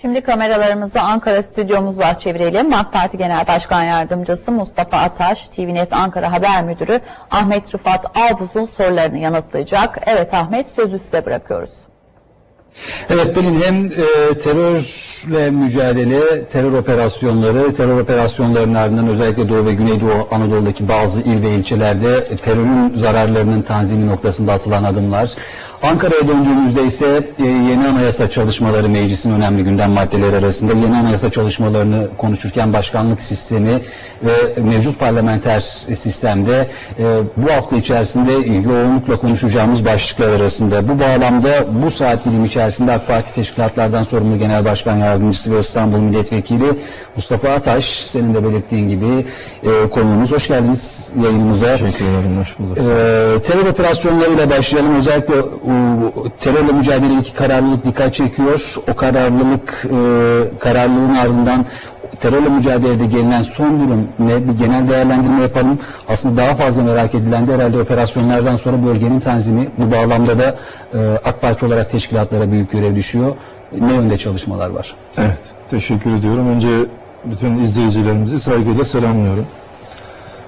Şimdi kameralarımızı Ankara stüdyomuzla çevirelim. AK Parti Genel Başkan Yardımcısı Mustafa Ataş, TVNet Ankara Haber Müdürü Ahmet Rıfat Albuz'un sorularını yanıtlayacak. Evet Ahmet sözü size bırakıyoruz. Evet Pelin hem e, terörle mücadele, terör operasyonları, terör operasyonlarının ardından özellikle Doğu ve Güneydoğu Anadolu'daki bazı il ve ilçelerde terörün zararlarının tanzimi noktasında atılan adımlar. Ankara'ya döndüğümüzde ise e, yeni anayasa çalışmaları meclisin önemli gündem maddeleri arasında yeni anayasa çalışmalarını konuşurken başkanlık sistemi ve mevcut parlamenter sistemde e, bu hafta içerisinde yoğunlukla konuşacağımız başlıklar arasında. Bu bağlamda bu saat dilimi içerisinde AK Parti teşkilatlardan sorumlu Genel Başkan Yardımcısı ve İstanbul Milletvekili Mustafa Ataş senin de belirttiğin gibi e, konuğumuz. Hoş geldiniz yayınımıza. Teşekkür ederim. Hoş bulduk. Ee, terör operasyonlarıyla başlayalım. Özellikle e, terörle mücadeledeki kararlılık dikkat çekiyor. O kararlılık, e, kararlılığın ardından terörle mücadelede gelinen son durum ne? Bir genel değerlendirme yapalım. Aslında daha fazla merak edilen de herhalde operasyonlardan sonra bölgenin tanzimi. Bu bağlamda da e, AK Parti olarak teşkilatlara büyük görev düşüyor. Ne yönde çalışmalar var? Evet. Teşekkür ediyorum. Önce bütün izleyicilerimizi saygıyla selamlıyorum.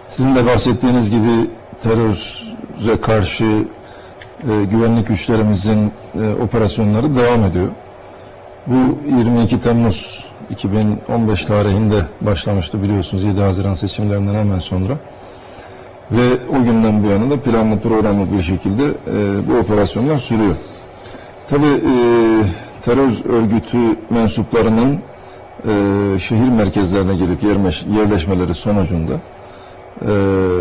Sizin de bahsettiğiniz gibi teröre karşı e, güvenlik güçlerimizin e, operasyonları devam ediyor. Bu 22 Temmuz 2015 tarihinde başlamıştı biliyorsunuz 7 Haziran seçimlerinden hemen sonra. Ve o günden bu yana da planlı programlı bir şekilde e, bu operasyonlar sürüyor. Tabi e, terör örgütü mensuplarının e, şehir merkezlerine gelip yerleş, yerleşmeleri sonucunda e,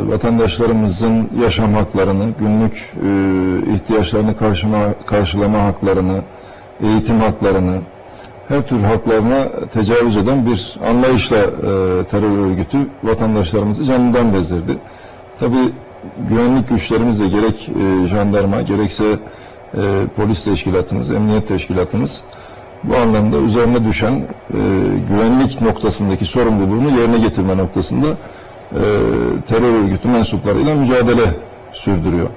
vatandaşlarımızın yaşam haklarını, günlük e, ihtiyaçlarını karşıma, karşılama haklarını, eğitim haklarını, her tür haklarına tecavüz eden bir anlayışla e, terör örgütü vatandaşlarımızı canından bezdirdi. Tabi güvenlik güçlerimiz de gerek e, jandarma gerekse e, polis teşkilatımız, emniyet teşkilatımız bu anlamda üzerine düşen e, güvenlik noktasındaki sorumluluğunu yerine getirme noktasında terör örgütü mensuplarıyla mücadele sürdürüyor.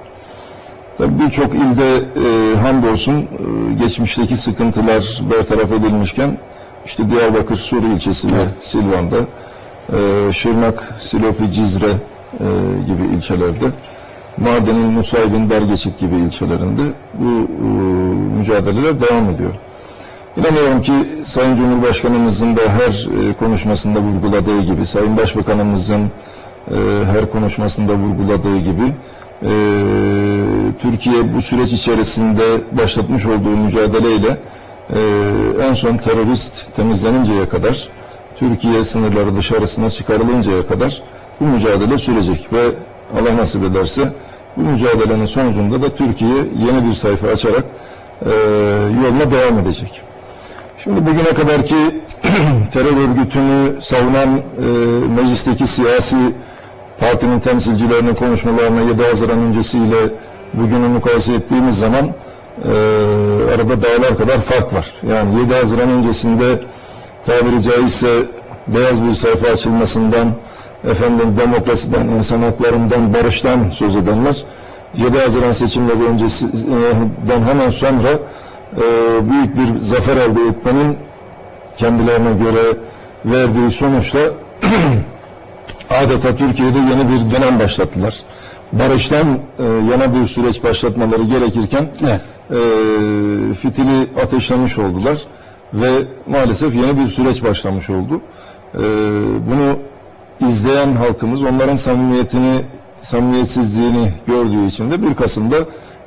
Tabii birçok ilde e, hamdolsun e, geçmişteki sıkıntılar bertaraf edilmişken işte Diyarbakır Sur ilçesi ve Silvan'da, e, Şırnak, Silopi, Cizre e, gibi ilçelerde, Mardin'in Nusaybin, Dargeçit gibi ilçelerinde bu e, mücadeleler devam ediyor. İnanıyorum ki Sayın Cumhurbaşkanımızın da her e, konuşmasında vurguladığı gibi, Sayın Başbakanımızın e, her konuşmasında vurguladığı gibi e, Türkiye bu süreç içerisinde başlatmış olduğu mücadeleyle en son terörist temizleninceye kadar Türkiye sınırları dışarısına çıkarılıncaya kadar bu mücadele sürecek ve Allah nasip ederse bu mücadelenin sonucunda da Türkiye yeni bir sayfa açarak e, yoluna devam edecek. Şimdi bugüne kadar ki terör örgütünü savunan e, meclisteki siyasi partinin temsilcilerinin konuşmalarına 7 Haziran öncesiyle bugünü mukayese ettiğimiz zaman e, arada dağlar kadar fark var. Yani 7 Haziran öncesinde tabiri caizse beyaz bir sayfa açılmasından, efendim demokrasiden, insan haklarından, barıştan söz edenler 7 Haziran seçimleri öncesinden hemen sonra e, büyük bir zafer elde etmenin kendilerine göre verdiği sonuçla adeta Türkiye'de yeni bir dönem başlattılar. Barıştan e, yana bir süreç başlatmaları gerekirken Evet. e, fitili ateşlemiş oldular ve maalesef yeni bir süreç başlamış oldu. E, bunu izleyen halkımız onların samimiyetini, samimiyetsizliğini gördüğü için de 1 Kasım'da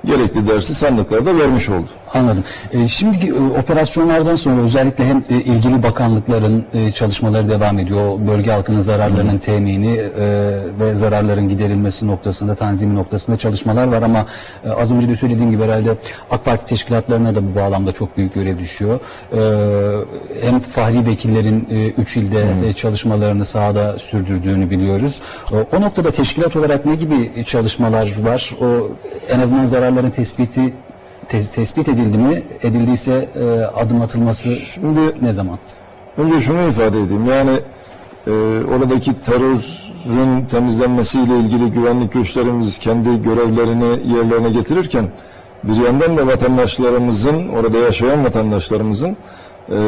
gerekli dersi sandıklarda vermiş oldu. Anladım. E, şimdiki e, operasyonlardan sonra özellikle hem e, ilgili bakanlıkların e, çalışmaları devam ediyor. O bölge halkının zararlarının temini e, ve zararların giderilmesi noktasında, tanzimi noktasında çalışmalar var ama e, az önce de söylediğim gibi herhalde AK Parti teşkilatlarına da bu bağlamda çok büyük görev düşüyor. E, hem Fahri Vekillerin 3 ilde e, çalışmalarını sahada sürdürdüğünü biliyoruz. E, o noktada teşkilat olarak ne gibi çalışmalar var? O en azından zararların tespiti tes- tespit edildi mi? Edildiyse e, adım atılması Şimdi ne zaman? Önce şunu ifade edeyim. Yani e, oradaki terörün temizlenmesiyle ilgili güvenlik güçlerimiz kendi görevlerini yerlerine getirirken bir yandan da vatandaşlarımızın, orada yaşayan vatandaşlarımızın e,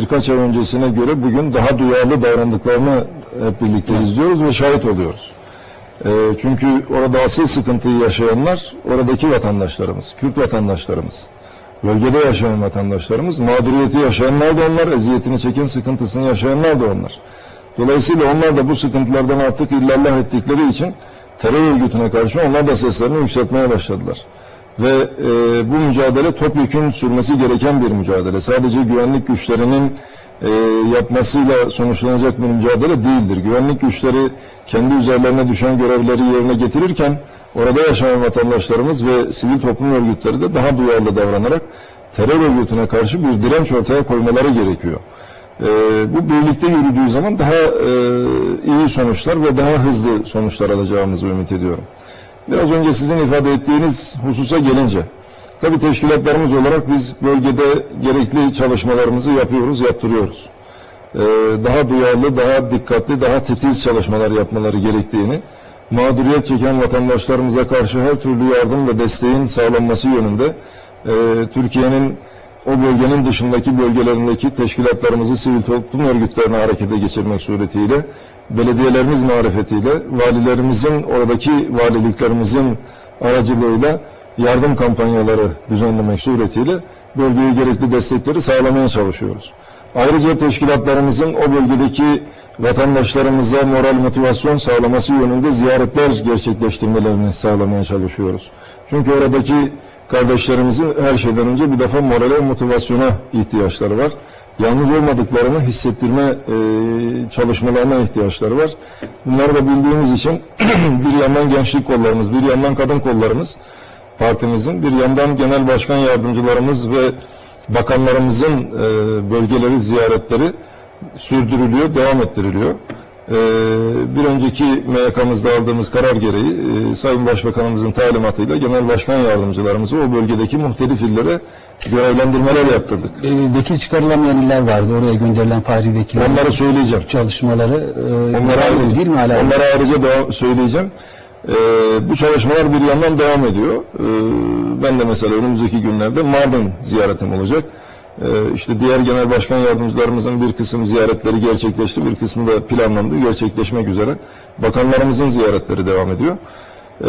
birkaç ay öncesine göre bugün daha duyarlı davrandıklarını hep birlikte izliyoruz ve şahit oluyoruz. E, çünkü orada asıl sıkıntıyı yaşayanlar oradaki vatandaşlarımız, Kürt vatandaşlarımız. Bölgede yaşayan vatandaşlarımız, mağduriyeti yaşayanlar da onlar, eziyetini çeken sıkıntısını yaşayanlar da onlar. Dolayısıyla onlar da bu sıkıntılardan artık illallah ettikleri için terör örgütüne karşı onlar da seslerini yükseltmeye başladılar. Ve e, bu mücadele topyekun sürmesi gereken bir mücadele. Sadece güvenlik güçlerinin e, yapmasıyla sonuçlanacak bir mücadele değildir. Güvenlik güçleri kendi üzerlerine düşen görevleri yerine getirirken orada yaşayan vatandaşlarımız ve sivil toplum örgütleri de daha duyarlı davranarak terör örgütüne karşı bir direnç ortaya koymaları gerekiyor. E, bu birlikte yürüdüğü zaman daha e, iyi sonuçlar ve daha hızlı sonuçlar alacağımızı ümit ediyorum. Biraz önce sizin ifade ettiğiniz hususa gelince, tabi teşkilatlarımız olarak biz bölgede gerekli çalışmalarımızı yapıyoruz, yaptırıyoruz. Ee, daha duyarlı, daha dikkatli, daha titiz çalışmalar yapmaları gerektiğini, mağduriyet çeken vatandaşlarımıza karşı her türlü yardım ve desteğin sağlanması yönünde e, Türkiye'nin o bölgenin dışındaki bölgelerindeki teşkilatlarımızı sivil toplum örgütlerine harekete geçirmek suretiyle belediyelerimiz marifetiyle, valilerimizin, oradaki valiliklerimizin aracılığıyla yardım kampanyaları düzenlemek suretiyle bölgeye gerekli destekleri sağlamaya çalışıyoruz. Ayrıca teşkilatlarımızın o bölgedeki vatandaşlarımıza moral motivasyon sağlaması yönünde ziyaretler gerçekleştirmelerini sağlamaya çalışıyoruz. Çünkü oradaki kardeşlerimizin her şeyden önce bir defa morale motivasyona ihtiyaçları var yalnız olmadıklarını hissettirme e, çalışmalarına ihtiyaçları var. Bunları da bildiğimiz için bir yandan gençlik kollarımız, bir yandan kadın kollarımız partimizin, bir yandan genel başkan yardımcılarımız ve bakanlarımızın e, bölgeleri ziyaretleri sürdürülüyor, devam ettiriliyor. Ee, bir önceki MYK'mızda aldığımız karar gereği e, Sayın Başbakanımızın talimatıyla genel başkan yardımcılarımızı o bölgedeki muhtelif illere görevlendirmeler yaptırdık. E, vekil çıkarılamayan iller vardı. Oraya gönderilen parti vekil Onları söyleyeceğim. çalışmaları e, Onlara, ayrıca, değil mi hala? onlara ayrıca devam, söyleyeceğim. Ee, bu çalışmalar bir yandan devam ediyor. Ee, ben de mesela önümüzdeki günlerde Mardin ziyaretim olacak. Ee, işte diğer genel başkan yardımcılarımızın bir kısım ziyaretleri gerçekleşti, bir kısmı da planlandı, gerçekleşmek üzere. Bakanlarımızın ziyaretleri devam ediyor. Ee,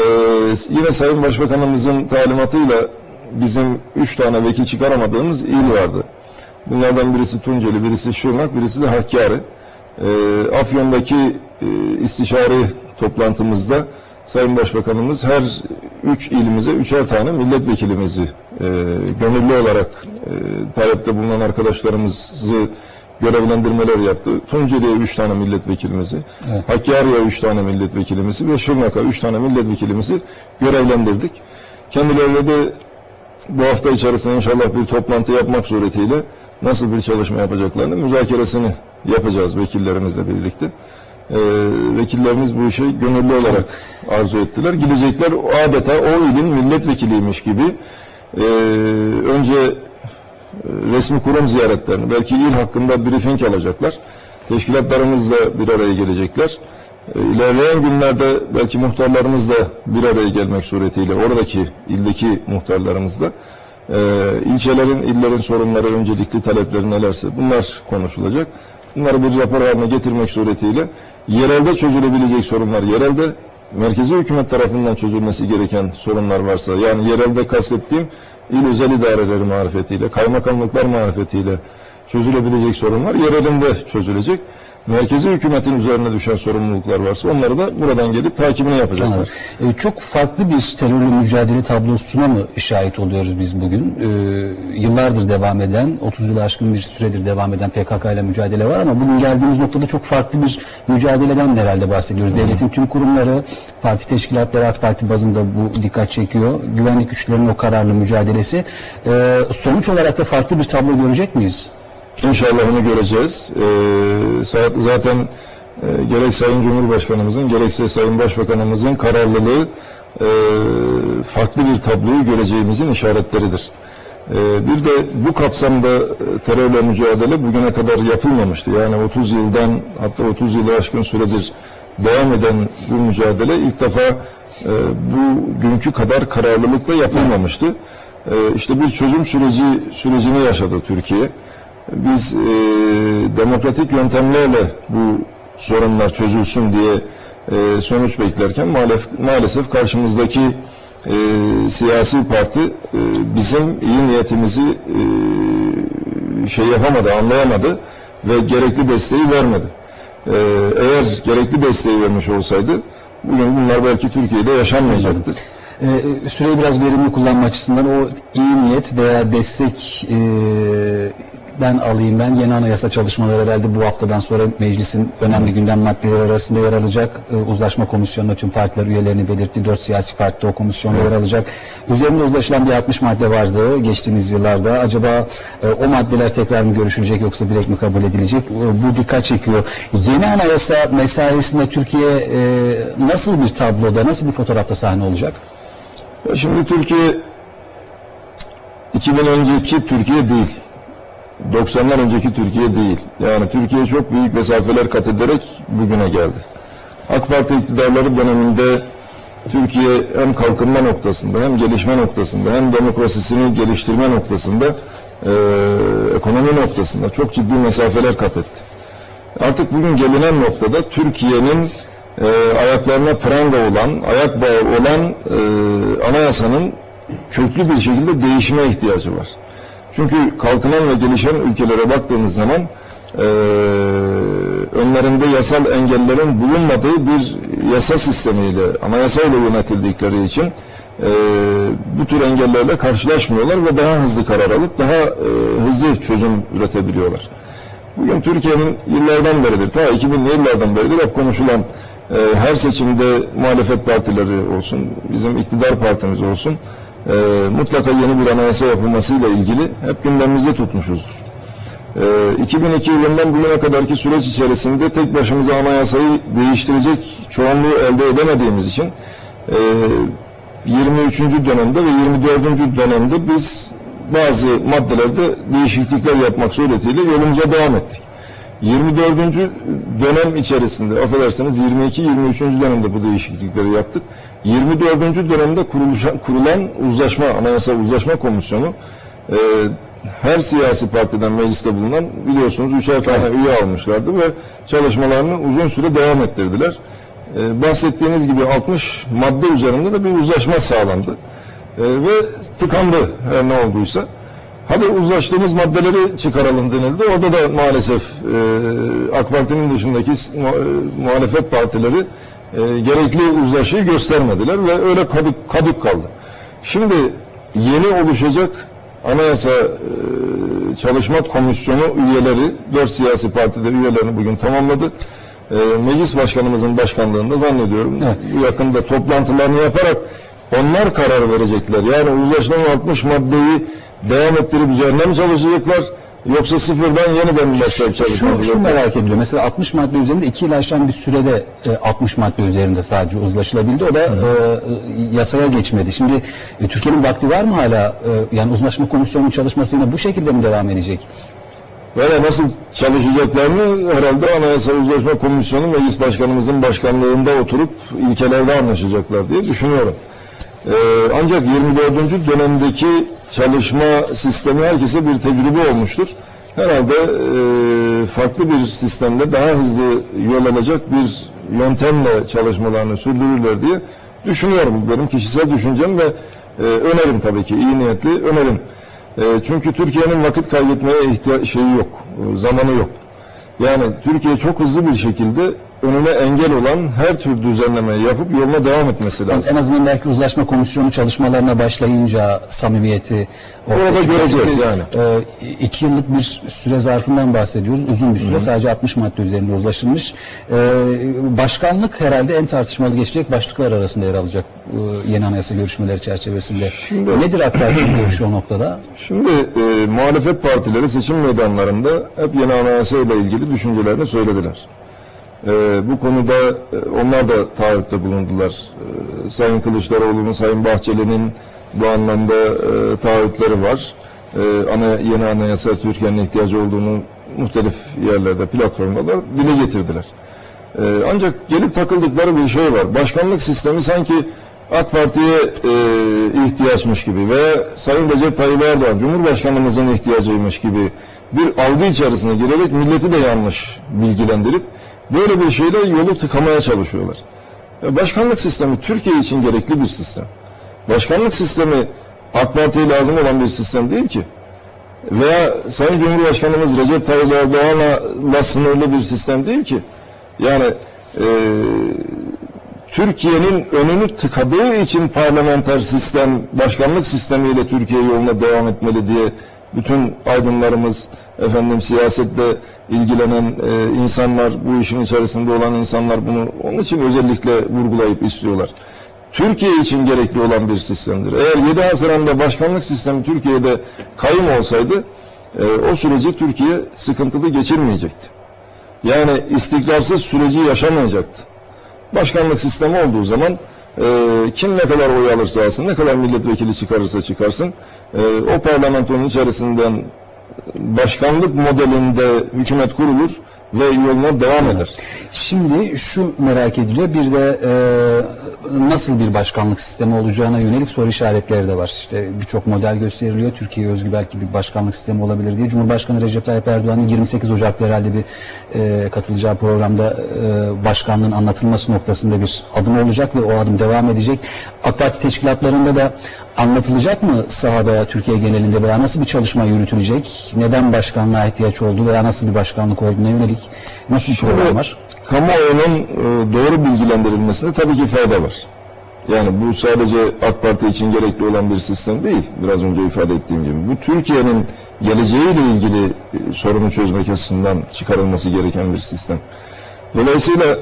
yine Sayın Başbakanımızın talimatıyla bizim üç tane vekil çıkaramadığımız il vardı. Bunlardan birisi Tunceli, birisi Şırnak, birisi de Hakkari. Ee, Afyon'daki e, istişare toplantımızda Sayın Başbakanımız her üç ilimize üçer tane milletvekilimizi e, gönüllü olarak e, talepte bulunan arkadaşlarımızı görevlendirmeler yaptı. Tunceli'ye üç tane milletvekilimizi, Evet. Hakkari'ye üç tane milletvekilimizi ve Şırnak'a üç tane milletvekilimizi görevlendirdik. Kendileriyle de bu hafta içerisinde inşallah bir toplantı yapmak suretiyle nasıl bir çalışma yapacaklarını müzakeresini yapacağız vekillerimizle birlikte. Ee, vekillerimiz bu işi gönüllü olarak arzu ettiler. Gidecekler adeta o ilin milletvekiliymiş gibi ee, önce e, resmi kurum ziyaretlerini, belki il hakkında briefing alacaklar. Teşkilatlarımız da bir araya gelecekler. E, İlerleyen günlerde belki muhtarlarımız da bir araya gelmek suretiyle oradaki ildeki muhtarlarımızla e, ilçelerin, illerin sorunları, öncelikli talepleri nelerse bunlar konuşulacak. Bunları bir rapor haline getirmek suretiyle yerelde çözülebilecek sorunlar yerelde, merkezi hükümet tarafından çözülmesi gereken sorunlar varsa yani yerelde kastettiğim il özel idareleri marifetiyle, kaymakamlıklar marifetiyle çözülebilecek sorunlar yerelinde çözülecek. Merkezi hükümetin üzerine düşen sorumluluklar varsa onları da buradan gelip takibini yapacaklar. E, çok farklı bir terörle mücadele tablosuna mı şahit oluyoruz biz bugün? E, yıllardır devam eden, 30 yılı aşkın bir süredir devam eden PKK ile mücadele var ama bugün geldiğimiz noktada çok farklı bir mücadeleden herhalde bahsediyoruz. Devletin tüm kurumları, parti teşkilatları AK Parti bazında bu dikkat çekiyor. Güvenlik güçlerinin o kararlı mücadelesi. E, sonuç olarak da farklı bir tablo görecek miyiz? İnşallah onu göreceğiz. Saat- zaten e, gerek Sayın Cumhurbaşkanımızın gerekse Sayın Başbakanımızın kararlılığı e, farklı bir tabloyu göreceğimizin işaretleridir. E, bir de bu kapsamda e, terörle mücadele bugüne kadar yapılmamıştı. Yani 30 yıldan hatta 30 yılı aşkın süredir devam eden bu mücadele ilk defa e, bu günkü kadar kararlılıkla yapılmamıştı. E, işte bir çözüm süreci sürecini yaşadı Türkiye. Biz e, demokratik yöntemlerle bu sorunlar çözülsün diye e, sonuç beklerken maalesef, maalesef karşımızdaki e, siyasi parti e, bizim iyi niyetimizi e, şey yapamadı, anlayamadı ve gerekli desteği vermedi. E, eğer gerekli desteği vermiş olsaydı bugün bunlar belki Türkiye'de yaşanmayacaktı. Ee, süreyi biraz verimli kullanma açısından o iyi niyet veya destekten alayım ben. Yeni anayasa çalışmaları herhalde bu haftadan sonra meclisin önemli gündem maddeleri arasında yer alacak. Ee, uzlaşma komisyonuna tüm partiler üyelerini belirtti. Dört siyasi parti o komisyonda yer alacak. Üzerinde uzlaşılan bir 60 madde vardı geçtiğimiz yıllarda. Acaba e, o maddeler tekrar mı görüşülecek yoksa direkt mi kabul edilecek? E, bu dikkat çekiyor. Yeni anayasa mesaisinde Türkiye e, nasıl bir tabloda, nasıl bir fotoğrafta sahne olacak? Şimdi Türkiye 2000 önceki Türkiye değil. 90'lar önceki Türkiye değil. Yani Türkiye çok büyük mesafeler kat ederek bugüne geldi. AK Parti iktidarları döneminde Türkiye hem kalkınma noktasında hem gelişme noktasında hem demokrasisini geliştirme noktasında eee, ekonomi noktasında çok ciddi mesafeler kat etti. Artık bugün gelinen noktada Türkiye'nin e, ayaklarına pranga olan, ayak bağı olan e, anayasanın köklü bir şekilde değişime ihtiyacı var. Çünkü kalkınan ve gelişen ülkelere baktığımız zaman e, önlerinde yasal engellerin bulunmadığı bir yasa sistemiyle, anayasayla yönetildikleri için e, bu tür engellerle karşılaşmıyorlar ve daha hızlı karar alıp daha e, hızlı çözüm üretebiliyorlar. Bugün Türkiye'nin yıllardan beridir, ta 2000'li yıllardan beridir hep konuşulan e, her seçimde muhalefet partileri olsun, bizim iktidar partimiz olsun, e, mutlaka yeni bir anayasa yapılmasıyla ilgili hep gündemimizde tutmuşuzdur. E, 2002 yılından bugüne kadarki süreç içerisinde tek başımıza anayasayı değiştirecek çoğunluğu elde edemediğimiz için e, 23. dönemde ve 24. dönemde biz bazı maddelerde değişiklikler yapmak suretiyle yolumuza devam ettik. 24. dönem içerisinde, affedersiniz 22-23. dönemde bu değişiklikleri yaptık. 24. dönemde kuruluşan, kurulan uzlaşma, anayasa uzlaşma komisyonu e, her siyasi partiden mecliste bulunan biliyorsunuz üçer tane üye almışlardı ve çalışmalarını uzun süre devam ettirdiler. E, bahsettiğiniz gibi 60 madde üzerinde de bir uzlaşma sağlandı. E, ve tıkandı her ne olduysa. Hadi uzlaştığımız maddeleri çıkaralım denildi. Orada da maalesef e, AK Parti'nin dışındaki e, muhalefet partileri e, gerekli uzlaşıyı göstermediler ve öyle kadük, kadük kaldı. Şimdi yeni oluşacak Anayasa e, Çalışma Komisyonu üyeleri, dört siyasi partide üyelerini bugün tamamladı. E, Meclis Başkanımızın başkanlığında zannediyorum Evet. yakında toplantılarını yaparak onlar karar verecekler. Yani uzlaşılan 60 maddeyi devam ettirip üzerine mi çalışacaklar yoksa sıfırdan yeniden mi başlayıp Şu, çalışacaklar? şu merak ediliyor. Mesela 60 madde üzerinde 2 yıl aşan bir sürede e, 60 madde üzerinde sadece uzlaşılabildi. O da e, yasaya geçmedi. Şimdi e, Türkiye'nin vakti var mı hala? E, yani uzlaşma komisyonunun çalışması yine bu şekilde mi devam edecek? Böyle nasıl çalışacaklarını herhalde Anayasa Uzlaşma Komisyonu Meclis Başkanımızın başkanlığında oturup ilkelerde anlaşacaklar diye düşünüyorum. Ee, ancak 24. dönemdeki çalışma sistemi herkese bir tecrübe olmuştur. Herhalde e, farklı bir sistemde daha hızlı yol alacak bir yöntemle çalışmalarını sürdürürler diye düşünüyorum. Benim kişisel düşüncem ve e, önerim tabii ki iyi niyetli önerim. E, çünkü Türkiye'nin vakit kaybetmeye ihtiya- şeyi yok, e, zamanı yok. Yani Türkiye çok hızlı bir şekilde önüne engel olan her tür düzenlemeyi yapıp yoluna devam etmesi Yani lazım. en azından belki uzlaşma komisyonu çalışmalarına başlayınca samimiyeti Orada göreceğiz Çünkü, yani. E, iki yıllık bir süre zarfından bahsediyoruz. Uzun bir süre sadece 60 madde üzerinde uzlaşılmış. E, başkanlık herhalde en tartışmalı geçecek başlıklar arasında yer alacak e, yeni anayasa görüşmeleri çerçevesinde. Şimdi- Nedir AK Parti'nin görüşü o noktada? Şimdi e, muhalefet partileri seçim meydanlarında hep yeni anayasa ile ilgili düşüncelerini söylediler. E, bu konuda e, onlar da taahhütte bulundular. E, Sayın Kılıçdaroğlu'nun, Sayın Bahçeli'nin bu anlamda e, taahhütleri var. E, ana, yeni anayasa Türkiye'nin ihtiyacı olduğunu muhtelif yerlerde, platformlarda dile getirdiler. E, ancak gelip takıldıkları bir şey var. Başkanlık sistemi sanki AK Parti'ye e, ihtiyaçmış gibi ve Sayın Recep Tayyip Erdoğan Cumhurbaşkanımızın ihtiyacıymış gibi bir algı içerisine girerek milleti de yanlış bilgilendirip böyle bir şeyle yolu tıkamaya çalışıyorlar. Ya Başkanlık sistemi Türkiye için gerekli bir sistem. Başkanlık sistemi AK Parti'ye lazım olan bir sistem değil ki. Veya Sayın Cumhurbaşkanımız Recep Tayyip Erdoğan'la sınırlı bir sistem değil ki. Yani e, Türkiye'nin önünü tıkadığı için parlamenter sistem, başkanlık sistemiyle Türkiye yoluna devam etmeli diye bütün aydınlarımız, efendim siyasetle ilgilenen e, insanlar, bu işin içerisinde olan insanlar bunu onun için özellikle vurgulayıp istiyorlar. Türkiye için gerekli olan bir sistemdir. Eğer 7 Haziran'da başkanlık sistemi Türkiye'de kayım olsaydı e, o süreci Türkiye sıkıntılı geçirmeyecekti. Yani istikrarsız süreci yaşamayacaktı. Başkanlık sistemi olduğu zaman e, kim ne kadar oy alırsa alsın, ne kadar milletvekili çıkarırsa çıkarsın, e, o parlamentonun içerisinden başkanlık modelinde hükümet kurulur ve yoluna devam eder. Şimdi şu merak ediliyor. Bir de e, nasıl bir başkanlık sistemi olacağına yönelik soru işaretleri de var. İşte birçok model gösteriliyor. Türkiye'ye özgü belki bir başkanlık sistemi olabilir diye. Cumhurbaşkanı Recep Tayyip Erdoğan'ın 28 Ocak'ta herhalde bir e, katılacağı programda e, başkanlığın anlatılması noktasında bir adım olacak ve o adım devam edecek. AK Parti teşkilatlarında da anlatılacak mı sahada Türkiye genelinde veya nasıl bir çalışma yürütülecek? Neden başkanlığa ihtiyaç olduğu veya nasıl bir başkanlık olduğuna yönelik nasıl bir program var? Kamuoyunun e, doğru bilgilendirilmesinde tabii ki fayda var. Yani bu sadece AK Parti için gerekli olan bir sistem değil. Biraz önce ifade ettiğim gibi. Bu Türkiye'nin geleceğiyle ilgili e, sorunu çözmek açısından çıkarılması gereken bir sistem. Dolayısıyla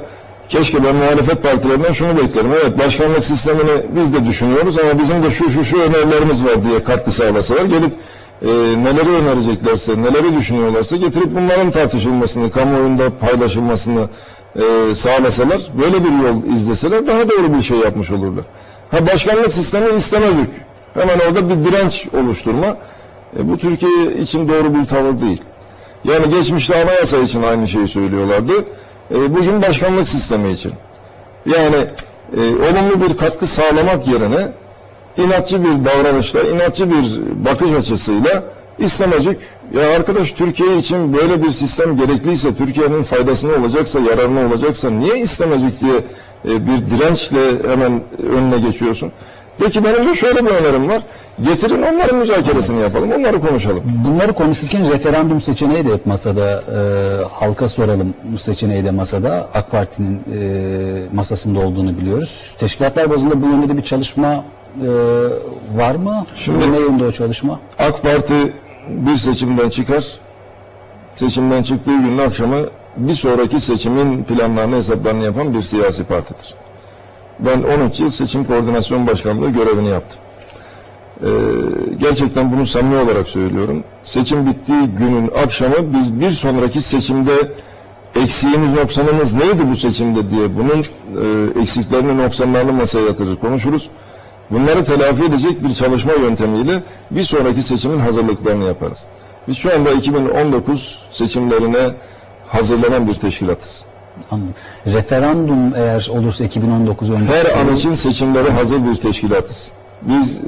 keşke ben muhalefet partilerinden şunu beklerim. Evet başkanlık sistemini biz de düşünüyoruz ama bizim de şu şu şu önerilerimiz var diye katkı sağlasalar gelip e, neleri önereceklerse, neleri düşünüyorlarsa getirip bunların tartışılmasını, kamuoyunda paylaşılmasını e, sağlasalar, böyle bir yol izleseler daha doğru bir şey yapmış olurlar. Ha başkanlık sistemi istemezdik. Hemen orada bir direnç oluşturma. E, bu Türkiye için doğru bir tavır değil. Yani geçmişte anayasa için aynı şeyi söylüyorlardı. E, bugün başkanlık sistemi için. Yani e, olumlu bir katkı sağlamak yerine inatçı bir davranışla, inatçı bir bakış açısıyla İslamacık, ya arkadaş Türkiye için böyle bir sistem gerekliyse, Türkiye'nin faydasına olacaksa, yararına olacaksa niye İslamacık diye e, bir dirençle hemen önüne geçiyorsun? Peki benim de şöyle bir önerim var. Getirin onların müzakeresini yapalım, onları konuşalım. Bunları konuşurken referandum seçeneği de hep masada, e, halka soralım seçeneği de masada. AK Parti'nin e, masasında olduğunu biliyoruz. Teşkilatlar bazında bu yönde de bir çalışma e, var mı? Şimdi- ne yönde o çalışma? AK Parti bir seçimden çıkar, seçimden çıktığı günün akşamı bir sonraki seçimin planlarını hesaplarını yapan bir siyasi partidir. Ben 13 yıl seçim koordinasyon başkanlığı görevini yaptım. Ee, gerçekten bunu samimi olarak söylüyorum. Seçim bittiği günün akşamı biz bir sonraki seçimde eksiğimiz noksanımız neydi bu seçimde diye bunun e, eksiklerini noksanlarını masaya yatırır konuşuruz. Bunları telafi edecek bir çalışma yöntemiyle bir sonraki seçimin hazırlıklarını yaparız. Biz şu anda 2019 seçimlerine hazırlanan bir teşkilatız. Anladım. Referandum eğer olursa 2019 öncesi. Her an için seçimlere hazır bir teşkilatız. Biz e,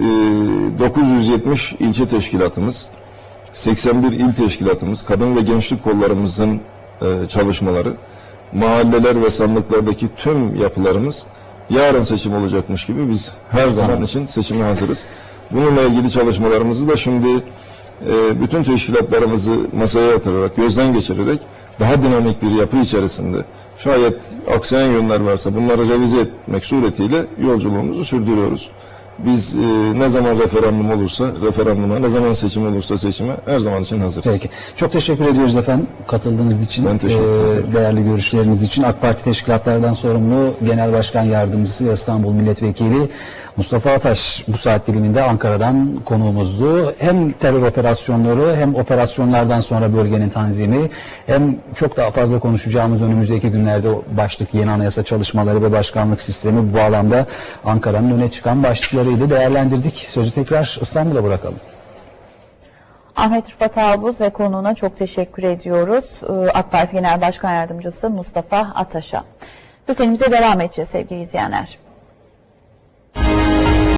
970 ilçe teşkilatımız, 81 il teşkilatımız, kadın ve gençlik kollarımızın e, çalışmaları, mahalleler ve sandıklardaki tüm yapılarımız yarın seçim olacakmış gibi biz her zaman Tamam. için seçime hazırız. Bununla ilgili çalışmalarımızı da şimdi e, bütün teşkilatlarımızı masaya yatırarak, gözden geçirerek daha dinamik bir yapı içerisinde şayet aksayan yönler varsa bunları revize etmek suretiyle yolculuğumuzu sürdürüyoruz. Biz e, ne zaman referandum olursa referanduma, ne zaman seçim olursa seçime her zaman için hazırız. Peki. Çok teşekkür ediyoruz efendim katıldığınız için. Ben teşekkür Ee, ederim. değerli görüşleriniz için. AK Parti Teşkilatlardan sorumlu Genel Başkan Yardımcısı ve İstanbul Milletvekili Mustafa Ataş bu saat diliminde Ankara'dan konuğumuzdu. Hem terör operasyonları hem operasyonlardan sonra bölgenin tanzimi hem çok daha fazla konuşacağımız önümüzdeki günlerde başlık yeni anayasa çalışmaları ve başkanlık sistemi bu bağlamda Ankara'nın öne çıkan başlıklarıydı. Değerlendirdik. Sözü tekrar İstanbul'a bırakalım. Ahmet Rıfat Albuz ve konuğuna çok teşekkür ediyoruz. Ee, AK Parti Genel Başkan Yardımcısı Mustafa Ataş'a. Bültenimize devam edeceğiz sevgili izleyenler.